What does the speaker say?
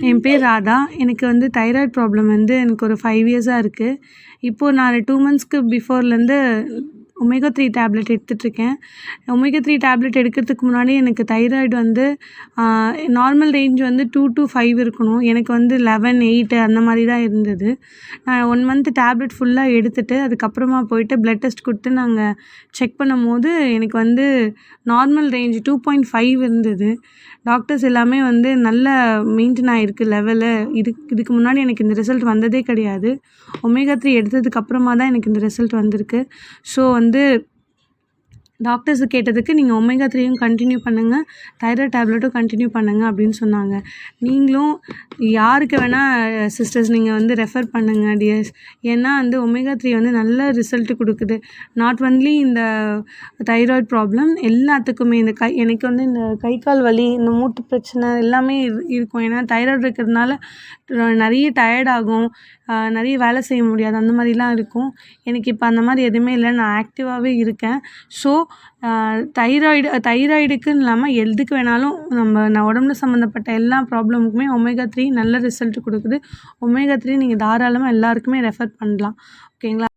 என் பேர் ராதா. எனக்கு வந்து தைராய்டு ப்ராப்ளம் வந்து எனக்கு ஒரு ஃபைவ் இயர்ஸாக இருக்குது இப்போது நான் டூ மந்த்ஸ்க்கு பிஃபோர்லேருந்து ஒமேகா த்ரீ டேப்லெட் எடுத்துகிட்ருக்கேன் ஒமேகா த்ரீ டேப்லெட் எடுக்கிறதுக்கு முன்னாடி எனக்கு தைராய்டு வந்து நார்மல் ரேஞ்ச் வந்து டூ டு ஃபைவ் இருக்கணும். எனக்கு வந்து லெவன் எயிட்டு அந்த மாதிரி தான் இருந்தது. நான் ஒன் மந்த் டேப்லெட் ஃபுல்லாக எடுத்துகிட்டு அதுக்கப்புறமா போயிட்டு ப்ளட் டெஸ்ட் கொடுத்து நாங்கள் செக் பண்ணும்போது எனக்கு வந்து normal range two point five இருந்தது. டாக்டர்ஸ் எல்லாமே வந்து நல்ல மெயின்டெயின் ஆகிருக்கு லெவலு. இதுக்கு இதுக்கு முன்னாடி எனக்கு இந்த ரிசல்ட் வந்ததே கிடையாது. ஒமேகா த்ரீ எடுத்ததுக்கப்புறமா தான் எனக்கு இந்த ரிசல்ட் வந்திருக்கு. ஸோ வந்து வந்து டாக்டர்ஸ் கேட்டதுக்கு நீங்கள் ஒமேகா த்ரீயும் கண்டினியூ பண்ணுங்கள் தைராய்டு டேப்லெட்டும் கண்டினியூ பண்ணுங்கள் அப்படின்னு சொன்னாங்க. நீங்களும் யாருக்கு வேணால் சிஸ்டர்ஸ் நீங்கள் வந்து ரெஃபர் பண்ணுங்கள் டியர்ஸ் ஏன்னா வந்து ஒமேகா த்ரீ வந்து நல்ல ரிசல்ட் கொடுக்குது. நாட் ஒன்லி இந்த தைராய்டு ப்ராப்ளம் எல்லாத்துக்குமே இந்த கை எனக்கு வந்து இந்த கை கால் வலி இந்த மூட்டு பிரச்சனை எல்லாமே இரு- இருக்கும். ஏன்னா தைராய்டு இருக்கிறதுனால நிறைய டயர்ட் ஆகும். நிறைய வேலை செய்ய முடியாது. அந்த மாதிரிலாம் இருக்கும். எனக்கு இப்போ அந்த மாதிரி எதுவுமே இல்லை. நான் ஆக்டிவாகவே இருக்கேன். ஸோ தைராய்டு தைராய்டுக்குன்னு இல்லாமல் எதுக்கு வேணாலும் நம்ம உடம்புல சம்மந்தப்பட்ட எல்லா ப்ராப்ளமுக்குமே ஒமேகா த்ரீ நல்ல ரிசல்ட் கொடுக்குது. ஒமேகா த்ரீ நீங்கள் தாராளமாக எல்லாருக்குமே ரெஃபர் பண்ணலாம். ஓகேங்களா